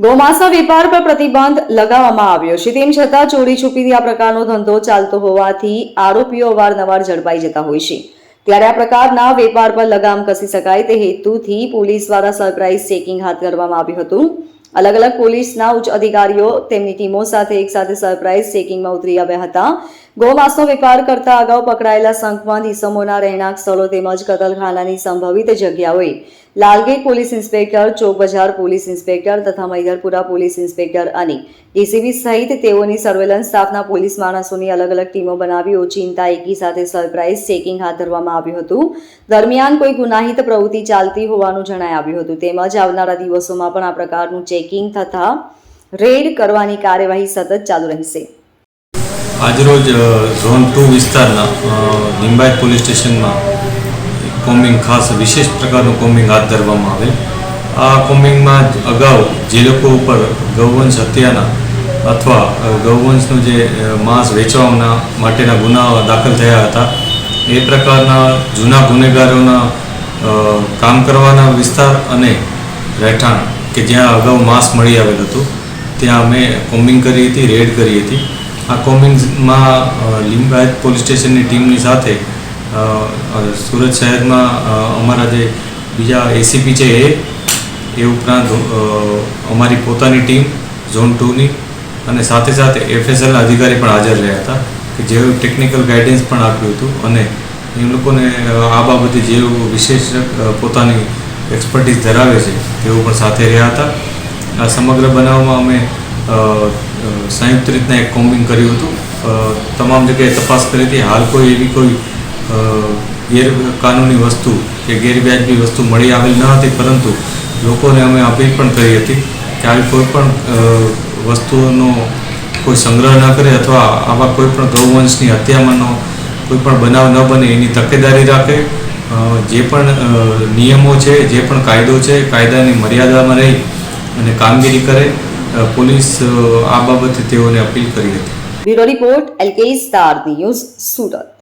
ગૌમાંસના વેપાર પર પ્રતિબંધ લગાવવામાં આવ્યો છે. તેમ છતાં ચોરી છુપીથી આ પ્રકારનો ધંધો ચાલતો હોવાથી આરોપીઓ અવારનવાર ઝડપાઈ જતા હોય છે. ત્યારે આ પ્રકારના વેપાર પર લગામ કસી શકાય તે હેતુથી પોલીસ દ્વારા સરપ્રાઇઝ ચેકિંગ હાથ ધરવામાં આવ્યું હતું. અલગ અલગ પોલીસના ઉચ્ચ અધિકારીઓ તેમની ટીમો સાથે એકસાથે સરપ્રાઇઝ ચેકિંગમાં ઉતરી આવ્યા હતા. ગોમાસનો વેપાર કરતા અગાઉ પકડાયેલા શંખવંત ઇસમોના રહેણાંક સ્થળો તેમજ કતલખાનાની સંભવિત જગ્યાઓએ Lalgate police inspector Chowk Bazar police inspector તથા મૈદરપુરા પોલીસ ઇન્સ્પેક્ટર અને એસીબી સહિત તેઓની સર્વેલન્સ સ્ટાફના પોલીસ માણસોની અલગ અલગ ટીમો બનાવી ઓચિંતા એકી સાથે સરપ્રાઇઝ ચેકિંગ હાથ ધરવામાં આવ્યું હતું. દરમિયાન કોઈ ગુનાહિત પ્રવૃત્તિ ચાલતી હોવાનું જણાઈ આવ્યું હતું. તેમજ આવનારા દિવસોમાં પણ આ પ્રકારનું ચેકિંગ તથા રેડ કરવાની કાર્યવાહી સતત ચાલુ રહેશે. આજરોજ ઝોન ટુ વિસ્તારના અ, લિંબાયત પોલીસ સ્ટેશનમાં કોમ્બિંગ ખાસ વિશેષ પ્રકારનું કોમ્બિંગ હાથ ધરવામાં આવેલ. આ કોમ્બિંગમાં અગાઉ જે લોકો ઉપર ગૌવંશ હત્યાના અથવા ગૌવંશનું જે માંસ વેચવાના માટેના ગુનાઓ દાખલ થયા હતા, એ પ્રકારના જૂના ગુનેગારોના કામ કરવાના વિસ્તાર અને રહેઠાણ કે જ્યાં અગાઉ માંસ મળી આવેલ હતું, ત્યાં અમે કોમ્બિંગ કરી હતી, રેડ કરી હતી. આ કોમ્બિંગમાં લિંબાયત પોલીસ સ્ટેશનની ટીમની સાથે સુરત શહેરમાં અમારા જે બીજા એસીપી છે એ એ ઉપરાંત અમારી પોતાની ટીમ, ઝોન ટુની અને સાથે સાથે એફએસએલના અધિકારી પણ હાજર રહ્યા હતા, કે જેઓ ટેકનિકલ ગાઈડન્સ પણ આપ્યું હતું અને એ લોકોને આ બાબતે જેવું વિશેષ પોતાની એક્સપર્ટીઝ ધરાવે છે, તેઓ પણ સાથે રહ્યા હતા. આ સમગ્ર બનાવમાં અમે સંયુક્ત રીતના એક કોમ્બિંગ કર્યું હતું. તમામ જગ્યાએ તપાસ કરી હતી. હાલ કોઈ એવી કોઈ ગેરકાનૂની વસ્તુ કે ગેરવ્યાજબી વસ્તુ મળી આવેલ ન હતી, પરંતુ લોકોને અમે અપીલ પણ કરી હતી કે આવી કોઈ પણ વસ્તુઓનો કોઈ સંગ્રહ ન કરે અથવા આવા કોઈ પણ ગૌવંશની હત્યામાંનો કોઈ પણ બનાવ ન બને, એની તકેદારી રાખે. જે પણ નિયમો છે, જે પણ કાયદો છે, કાયદાની મર્યાદામાં રહી અને કામગીરી કરે પોલીસ આ બાબતે તેઓને અપીલ કરી હતી. Bureau report, LK star news, Surat.